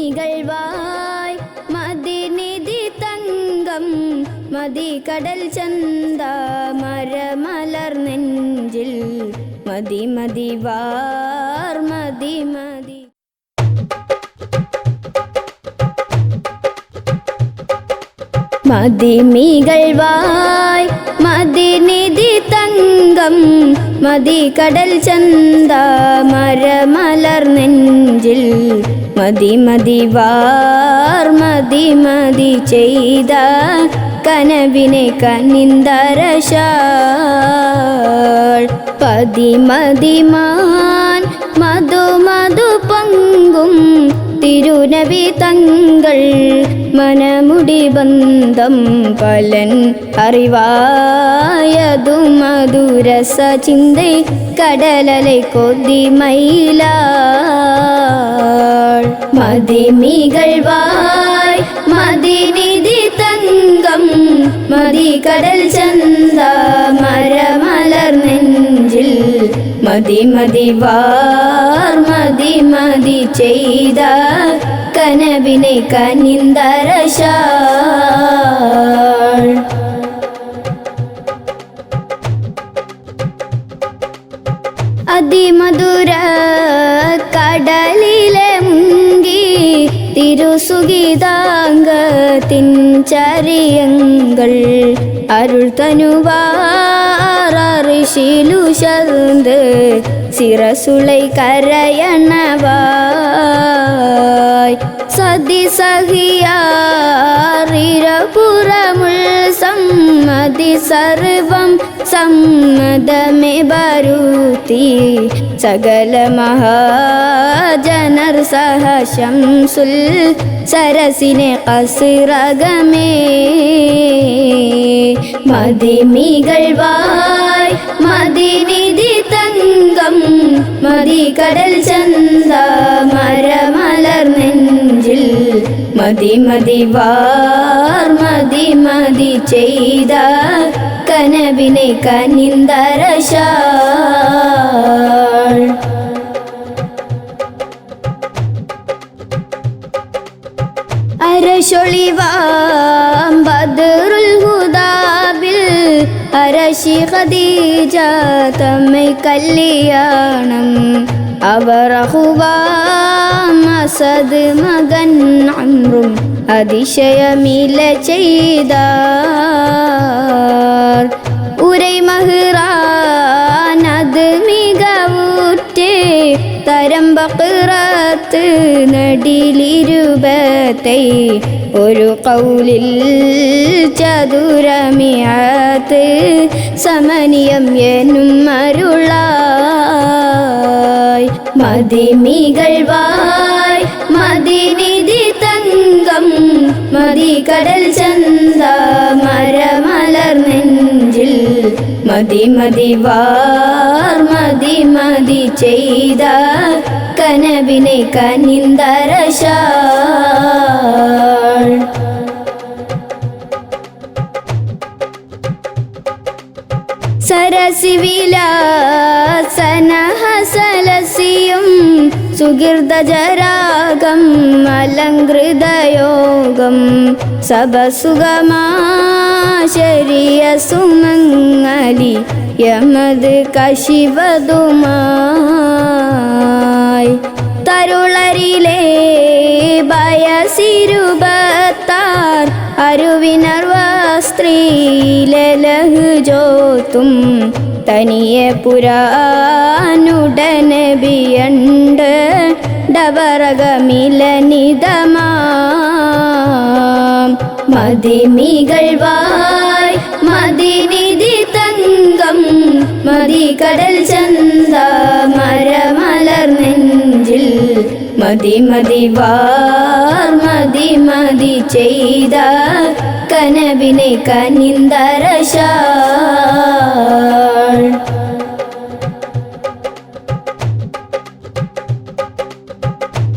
മതിമികൾവായ് മതിനിധി തങ്കം മതി കടൽ ചന്ത മരമലർ നെഞ്ചിൽ മതി മതി വാർ മതി മതി മതിമികൾവായ് മതിനിധി തങ്കം മതി കടൽ ചന്ത മരമലർ നെഞ്ചിൽ മതി മതി വാർ മതി മതി ചെയ്ത കനവിനെ കനിന്തരശാൾ പതി മതിമാൻ മധു മധു പങ്കും തിരുനബി തങ്ങൾ മനമുടി ബന്ധം പലൻ അറിവായതു മധുരസ ചിന്ത കടലலை കൊതി മതിമികൾ വായ് മതിനിധി തങ്കം മതി കടൽ ചന്ത മതി മതി വാർ മതി മതി ചെയ്ത കനവിനെ കനിന്ദരശ അതിമധുര കടലിലെ മുങ്കി തിരുസുഗീതാംഗത്തിൻ ചരിയങ്ങൾ അരുൾ அரிசிலுஷர்ந்து சிரசுளை கரையனவாய். சதி சகியாரிரபுரமுள் சம்மதி சர்வம் சம்மதமே பருத்தி சகல மகாஜனர் சஹ ஷம்சுல் சரசினே கசிரகமே மதிமிகழ்வா മതിമികൾവായ് മതിനിധി തങ്കം മതി കടൽ ചന്ത മരമലർ നെഞ്ചിൽ മതി മതി വാർ മതി മതി ചെയ്ത കനവിനെ കനിന്തരശാൾ അരശൊളിവാം അരശി ഖദീജ തമ്മിൽ കല്യാണം. അവർ അസദ് മകൻ അമ്രും അതിശയമില ചെയ്ത ഉരൈ മഹ്റാനത് മികവുറ്റേ തരം ബക്രത്ത് നടിലിരുപത്തെ ഒരു കൗലിൽ ചതുരമിയാത്ത് സമനിയം എന്നും അരുളായി. മതിമികൾവായ് മതിനിധി തങ്കം മതി കടൽ ചന്ത മരമലർ നെഞ്ചിൽ. മതി മതി വാർ മതി മതി ചെയ്ത കനവിനെ കനിന്തരശാൾ ഹസലസിയും സുഗീർദജരാഗം അലങ്കൃതയോഗം യമത് കശിവതുമായി. തരുളരിലേ ഭയസിരുപത്താർ അരുവിനർവ സ്ത്രീലഹു തനിയ തനിയെ പുരാനുടനബിയണ്ട്. ഡവറകമിലനിതമാം. മതിമികൾവായ് മതിനിധി തങ്കം മതി കടൽ ചന്ത മര மதி மதிவார் மதி மதி செய்தார் கனவினை கனிந்தரசாள்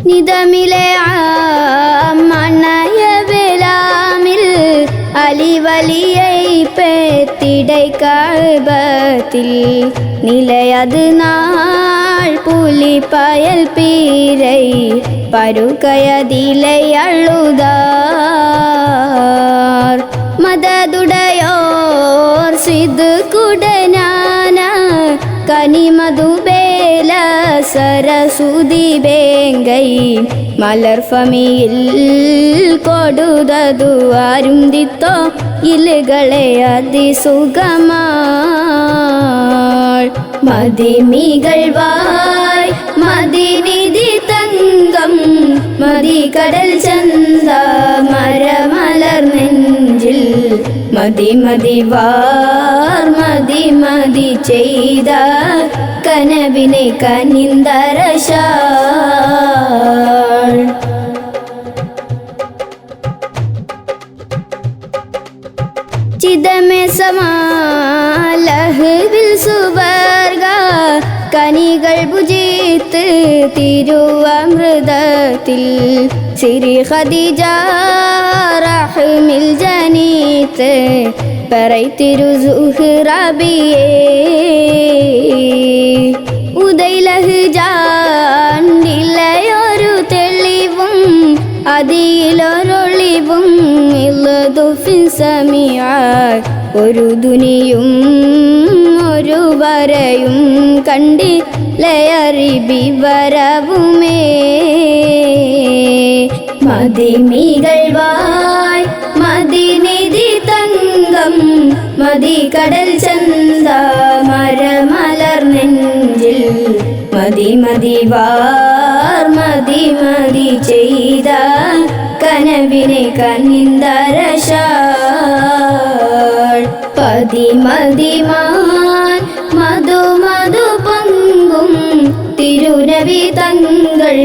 நிதமிலே மன்னயவிலாமில் அலிவலியை பேத்திடை கழ்பத்தில் நிலையது நாள் புலி പായൽ പീരൈ പരുകയതിലയളുതാർ മതതുടയോർ സിദ്കുടനാന കനിമതുബേല സരസുതി വേങ്കൈ മലർഫമിയിൽ കൊടുതതു അരുന്തിത്തോ ഇലുകളെ അതിസുഖമാ. മതിമികൾ വായ് മതിനിധി തങ്കം മതി കടൽ ചന്ത മരമലർ നെഞ്ചിൽ. മതി മതി വാർ മതി മതി ചെയ്ത കനവിനെ കനിന്തരശാൾ ചിതമേ കനികൾ ഭുജിത്ത് തിരുവമൃതത്തിൽ. സിരി ഖദീജ റഹ്മിൽ ജനീത്ത് പറൈ തിരു സുഹ്റബിയേ ഉദയിലഹുജാണ്ടില്ലയൊരു തെളിവും അതിലൊരൊളിവും ഇല്ലതുഫിൻ സമിയ ഒരു ദുനിയും ഒരു വരയും കണ്ടില്ലയറിബി വരവുമേ മതിമികൾ വായ് മതിനിധി തങ്കം മതി കടൽ ചന്ത മരമലർ നെഞ്ചിൽ. മതി മതി വാർ മതി മതി ചെയ്ത കനവിനെ കനിന്തരശാൾ പതി മതി തിരുനവി തങ്ങൾ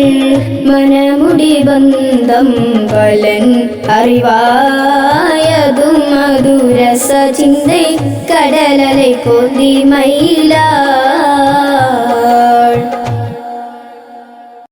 മനമുടി ബന്ധം പലൻ അറിവായതും മധുരസ ചിന്തൈ കടലലെ കൊതിമയില